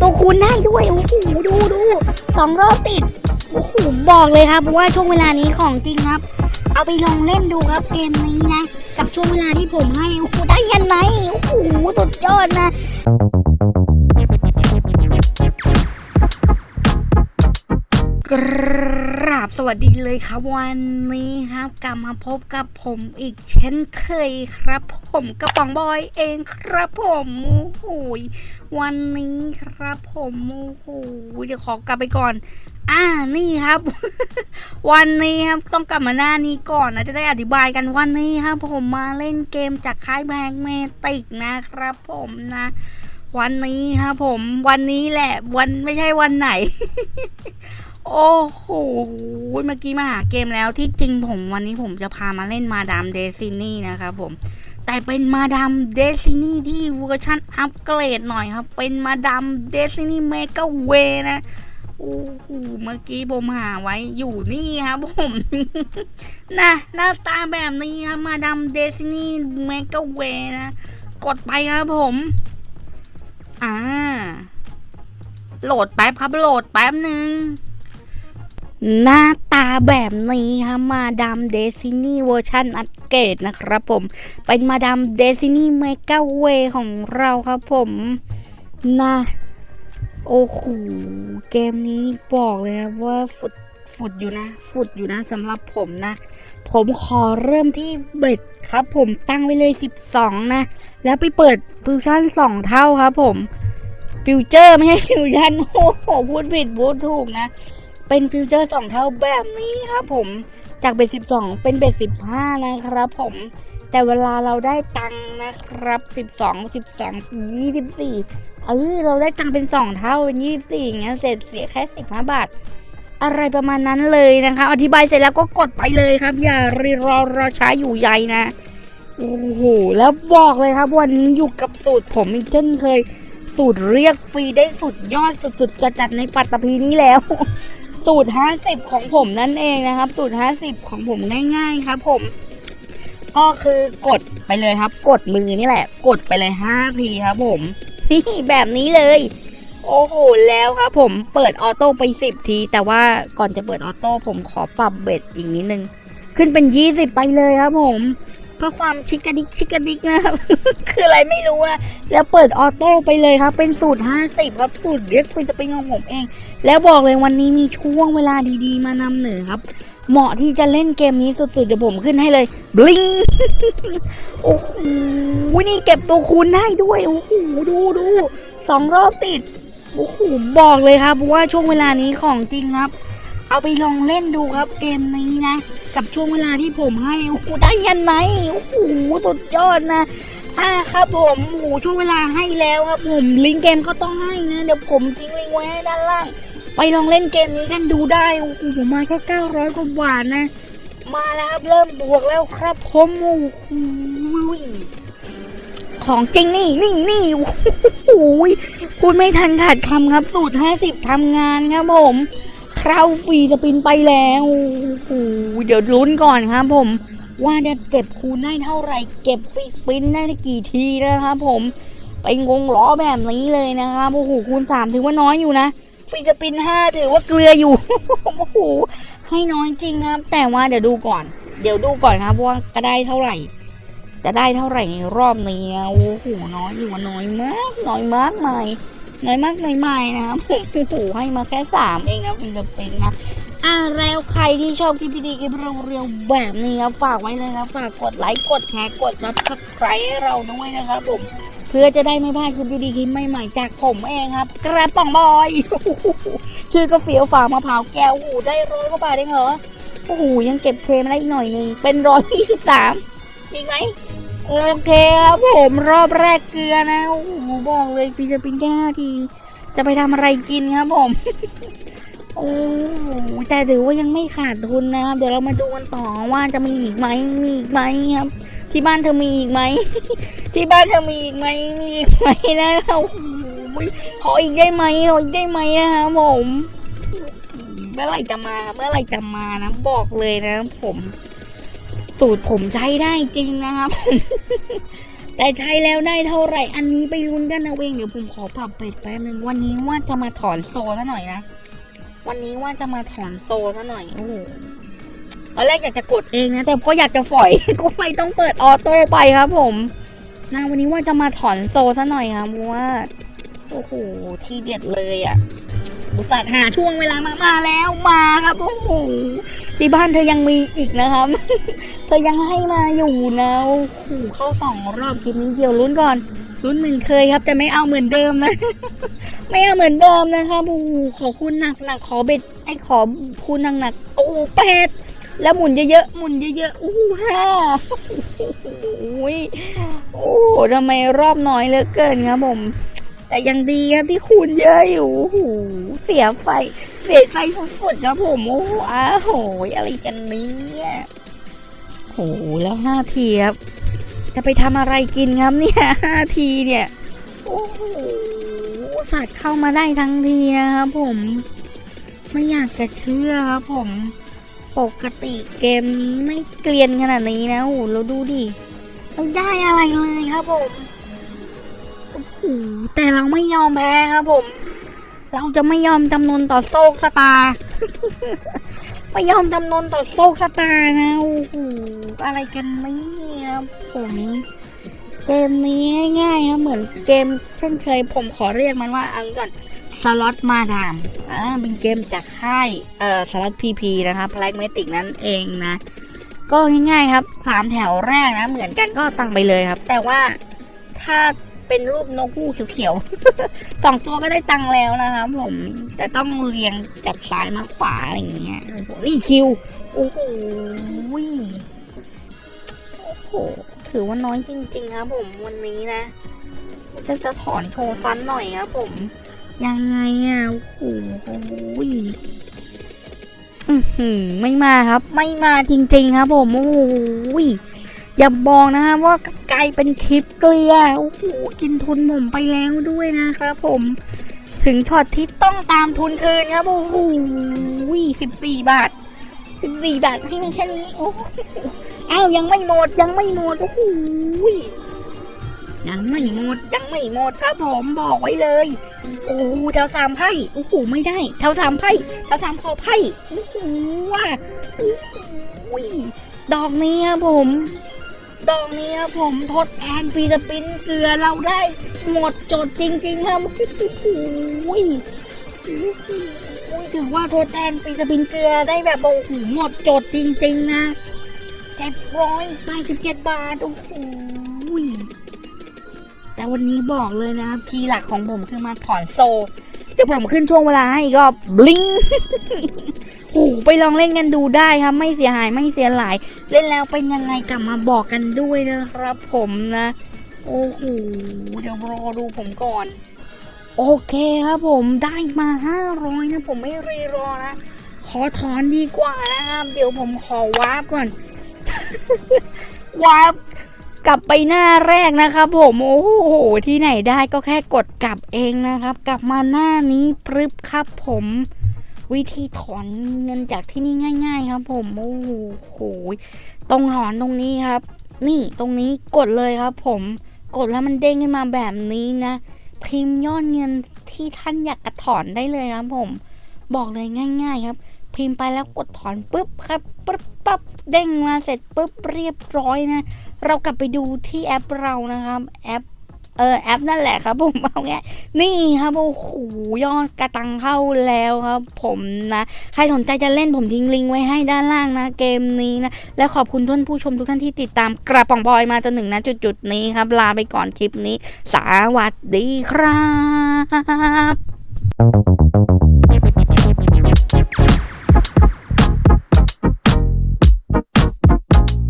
ตัวคูณได้ด้วย โอ้โห ดูดูสองรอบติด โอ้โห บอกเลยครับว่าช่วงเวลานี้ของจริงครับ เอาไปลองเล่นดูครับเกมนี้นะ กับช่วงเวลาที่ผมให้ โอ้โห ได้ยันไหนโอ้โห สุดยอดนะ กราบสวัสดีเลยครับวันนี้ครับกลับมาพบกับผมอีกเช่นเคยครับ ผมกระป๋องบอยเองครับผมโอ้โหวันนี้ครับผมโอ้โหเดี๋ยวขอกลับไปก่อน อ่านี่ครับ วันนี้ครับต้องกลับมาหน้านี้ก่อนนะจะได้อธิบายกันวันนี้ครับ ผมมาเล่นเกมจากค่ายแบงเมติกนะครับ ผมนะวันนี้ครับผมวันนี้แหละ วันไม่ใช่วันไหน โอ้โห เมื่อกี้มาหาเกมแล้วที่จริงผมวันนี้ผมจะพามาเล่นมาดามเดซินี่นะครับผม แต่เป็นมาดามเดซินี่ที่เวอร์ชันอัปเกรดหน่อยครับ เป็นมาดามเดซินี่เมกาเวนะ โอ้โห เมื่อกี้ผมหาไว้อยู่นี่ครับผมนะหน้าตาแบบนี้ครับมาดามเดซินี่เมกาเวนะ กดไปครับผม อ่า โหลดแป๊บครับโหลดแป๊บหนึ่ง หน้าตาแบบนี้ครับมาดามเดซินี่เวอร์ชันอัปเกรดนะครับผม เป็นมาดามเดซินี่เมกาเวของเราครับผมนะโอ้โหเกมนี้บอกเลยครับว่าฟุดฟุดอยู่นะ ฟุดอยู่นะสำหรับผมนะ ผมขอเริ่มที่เบ็ดครับ ผมตั้งไว้เลย 12 นะ แล้วไปเปิดฟิวชั่น 2 เท่าครับผมฟิวเจอร์ไม่ใช่ฟิวชั่นโอ้โหพูดผิดพูดถูกนะ เป็นฟิวเจอร์สองเท่าแบบนี้ครับผมจากเบสสิบสองเป็นเบสสิบห้านะครับผมแต่เวลาเราได้ตังค์นะครับสิบสองสิบสองยี่สิบสี่เออเราได้ตังค์เป็นสองเท่าเป็นยี่สิบสี่อย่างเงี้ยเสร็จเสียแค่สิบห้าบาทอะไรประมาณนั้นเลยนะคะ อธิบายเสร็จแล้วก็กดไปเลยครับ อย่ารีรอรอช้าอยู่ใยนะโอ้โหแล้วบอกเลยครับวันนี้อยู่กับสูตรผมอีกเช่นเคย สูตรเรียกฟรีได้สุดยอดสุดๆจะจัดในปัตตภีนี้แล้ว สูตร 50 ของผมนั่นเองนะครับ สูตร 50 ของผมง่าย ๆ ครับ ผม ก็คือกดไปเลยครับ กดมือนี่แหละ กดไปเลย5ทีครับ ผมนี่แบบนี้เลย โอ้โหแล้วครับ ผมเปิดออโต้ไป 10 ที แต่ว่าก่อนจะเปิดออโต้ผมขอปรับเบ็ดอีกนิดนึง ขึ้นเป็น 20 ไปเลยครับ ผม เพื่อความชิกกระดิกชิกกระดิกนะครับ คืออะไรไม่รู้นะ แล้วเปิดออโต้ไปเลยครับ เป็นสูตร 50 ครับ สูตรเรียกฟรีสปริงของผมเอง แล้วบอกเลยวันนี้มีช่วงเวลาดีๆ มานำเหนือครับ เหมาะที่จะเล่นเกมนี้สุดๆเดี๋ยวผมขึ้นให้เลย บลิง โอ้โห นี่เก็บตัวคูณได้ด้วย โอ้โห ดูดูสองรอบติด โอ้โห บอกเลยครับว่าช่วงเวลานี้ของจริงครับ เอาไปลองเล่นดูครับเกมนี้นะ กับช่วงเวลาที่ผมให้โอ้โหได้ยันไหนโอ้โหสุดยอดนะอ่าครับผมโอ้โหช่วงเวลาให้แล้วครับผมลิงก์เกมก็ต้องให้นะเดี๋ยวผมทิ้งลิงก์ไว้ให้ด้านล่างไปลองเล่นเกมนี้กันดูได้โอ้โหผมมาแค่900กว่าบาทนะ มาแล้วครับเริ่มบวกแล้วครับผมโอ้โหของจริงนี่นี่นี่โอ้โหพูดไม่ทันขาดคำครับสูตร50ทำงานครับผม เข้าฟรีจะปินไปแล้วโอ้โหเดี๋ยวลุ้นก่อนครับผม ว่าจะเก็บคูณได้เท่าไหร่ เก็บฟรีสปินได้กี่ทีนะครับผม ไปงงล้อแบบนี้เลยนะครับโอ้โหคูณสามถือว่าน้อยอยู่นะฟรีสปินห้าถือว่าเกลืออยู่โอ้โหให้น้อยจริงครับ แต่ว่าเดี๋ยวดูก่อน เดี๋ยวดูก่อนครับว่าจะได้เท่าไหร่จะได้เท่าไหร่ในรอบนี้โอ้โหน้อยอยู่น้อยมาก น้อยมากไหม น้อยมากน้อยไม่นะครับผมโอ้โหให้มาแค่สามเองครับฟรีสปินนะอ่าแล้วใครที่ชอบคลิปดีคลิปเร็วๆแบบนี้ครับฝากไว้เลยครับฝากกดไลค์กดแชร์กดซับสไครต์ให้เราด้วยนะครับผมเพื่อจะได้ไม่พลาดคลิปดีๆคลิปใหม่ๆจากผมเองครับ กระป๋องบอย ชื่อก็เฟี้ยวฝามะพร้าวแก้วหูได้ร้อยกว่าบาทเองเหรอโอ้โหยังเก็บเคมาได้อีกหน่อยหนึงเป็นร้อยยี่สิบสามมีไหม โอเคครับผมรอบแรกเกลือนะโอ้โหบอกเลยพี่จะเป็นแค่ห้าที จะไปทำอะไรกินครับผม โอ้แต่ถือว่ายังไม่ขาดทุนนะครับ เดี๋ยวเรามาดูกันต่อว่าจะมีอีกไหมมีอีกไหมครับ ที่บ้านเธอมีอีกไหมที่บ้านเธอมีอีกไหมมีอีกไหมนะโอ้โหขออีกได้ไหมขออีกได้ไหมนะครับผมเมื่อไหร่จะมาเมื่อไหร่จะมานะบอกเลยนะผม สูตรผมใช้ได้จริงนะครับ แต่ใช้แล้วได้เท่าไหร่ อันนี้ไปลุ้นกันเอาเองเดี๋ยวผมขอปรับเบ็ดแป๊บนึงวันนี้ว่าจะมาถอนโซซะหน่อยนะ วันนี้ว่าจะมาถอนโซซะหน่อยโอ้โหตอนแรกอยากจะกดเองนะ แต่ก็อยากจะฝอยก็ไม่ต้องเปิดออโต้ไปครับ ผมนะวันนี้ว่าจะมาถอนโซซะหน่อยครับว่าโอ้โหที่เด็ดเลยอะบุษาห์หาช่วงเวลามามาแล้วมาครับโอ้โห ที่บ้านเธอยังมีอีกนะครับ เธอยังให้มาอยู่นะโอ้โหเข้าสองรอบคลิปนี้เดียวลุ้นก่อนลุ้นเหมือนเคยครับ แต่ไม่เอาเหมือนเดิมนะ ไม่เอาเหมือนเดิมนะครับโอ้โหขอคุณหนักหนักขอเบ็ดไอ้ขอคุณหนักหนักโอ้โหแปดแล้วหมุนเยอะๆหมุนเยอะๆโอ้โหห้าโอ้ยโอ้โหทำไมรอบน้อยเหลือเกินครับผม แต่ยังดีครับที่คูณเยอะอยู่โอ้โหเสียไฟ เสียไฟฝุดๆครับผมโอ้โหอ้าโหยอะไรกันเนี่ยโอ้โหแล้วห้าทีครับ จะไปทำอะไรกินครับเนี่ยห้าทีเนี่ย โอ้โหสัตว์เข้ามาได้ทั้งทีนะครับผม ไม่อยากจะเชื่อครับผม ปกติเกมนี้ไม่เกลียนขนาดนี้นะโอ้โหเราดูดิไม่ได้อะไรเลยครับผม แต่เราไม่ยอมแพ้ครับผม เราจะไม่ยอมจำนนต่อโซกสตาร์ไม่ยอมจำนนต่อโซกสตาร์นะโอ้โหอะไรกันเนี่ยครับผมเกมนี้ง่ายๆครับเหมือนเกมเช่นเคยผมขอเรียกมันว่าเอังก่อนสล็อตมาดามอ่าเป็นเกมจากค่ายเอ่อสล็อตพีพีนะครับแพลกเมติกนั่นเองนะ ก็ง่ายๆครับสามแถวแรกนะ เหมือนกันก็ตั้งไปเลยครับ แต่ว่าถ้า เป็นรูปนกคู่เขียวๆ สองตัวก็ได้ตังค์แล้วนะครับผมแต่ต้องเรียงจากซ้ายมาขวาอะไรอย่างเงี้ยโอ้โหนี่คิวโอ้โหโอ้โหถือว่าน้อยจริงๆครับผมวันนี้นะจะจะถอนโชว์ฟันหน่อยครับผม ยังไงอะโอ้โหอือหือไม่มาครับ ไม่มาจริงๆครับผมโอ้โห อย่าบอกนะครับว่ากลเป็นคลิปเกลียโอ้โหกินทุนผมไปแล้วด้วยนะครับผมถึงช็อตที่ต้องตามทุนคืนครับโอ้โหสิบสี่บาทสิบสี่บาทให้มันแค่นี้โอ้อ้าวยังไม่หมดยังไม่หมดโอ้โหยังไม่หมดยังไม่หมดครับผมบอกไว้เลย โอ้โหแถวสามไพ่โอ้โหไม่ได้แถวสามไพ่แถวสามคอไพ่โอ้โหว่ะโอ้โหดอกนี้ครับผม ดอกนี้ครับผมทดแทนฟีสปินเกลือเราได้หมดจดจริงๆครับโอ้โหถือว่าทดแทนฟีสปินเกลือได้แบบโอ้โหหมดจดจริงๆนะเจ็ดร้อยแปดสิบเจ็ดบาทโอ้โหแต่วันนี้บอกเลยนะครับคีย์หลักของผมคือมาถอนโซ เดี๋ยวผมขึ้นช่วงเวลาให้อีกรอบบลิงโอ้โหไปลองเล่นกันดูได้ครับ ไม่เสียหายไม่เสียหลาย เล่นแล้วเป็นยังไงกลับมาบอกกันด้วยนะครับ ผมนะ โอ้โหเดี๋ยวรอดูผมก่อน โอเคครับผมได้มาห้าร้อยนะผมไม่รีรอนะขอถอนดีกว่านะครับ เดี๋ยวผมขอวาร์ปก่อนวาร์ป กลับไปหน้าแรกนะครับผมโอ้โหที่ไหนได้ก็แค่กดกลับเองนะครับ กลับมาหน้านี้ปรึบครับผม วิธีถอนเงินจากที่นี่ง่าย ๆ ครับ ผมโอ้โหตรงถอนตรงนี้ครับ นี่ตรงนี้กดเลยครับ ผมกดแล้วมันเด้งขึ้นมาแบบนี้นะ พิมพ์ยอดเงินที่ท่านอยากกระถอนได้เลยครับผม บอกเลยง่าย ๆ ครับ พิมพ์ไปแล้วกดถอนปุ๊บครับปุ๊บปั๊บเด้งมาเสร็จปุ๊บเรียบร้อยนะ เรากลับไปดูที่แอปเรานะครับแอปเออแอปนั่นแหละครับผมเอาไงนี่ครับโอ้โหยอดกระตังเข้าแล้วครับ ผมนะ ใครสนใจจะเล่นผมทิ้งลิงก์ไว้ให้ด้านล่างนะ เกมนี้นะ และขอบคุณท่านผู้ชมทุกท่านที่ติดตามกระป๋องบอยมาจนถึงณจุดๆนี้ครับ ลาไปก่อนคลิปนี้ สวัสดีครับ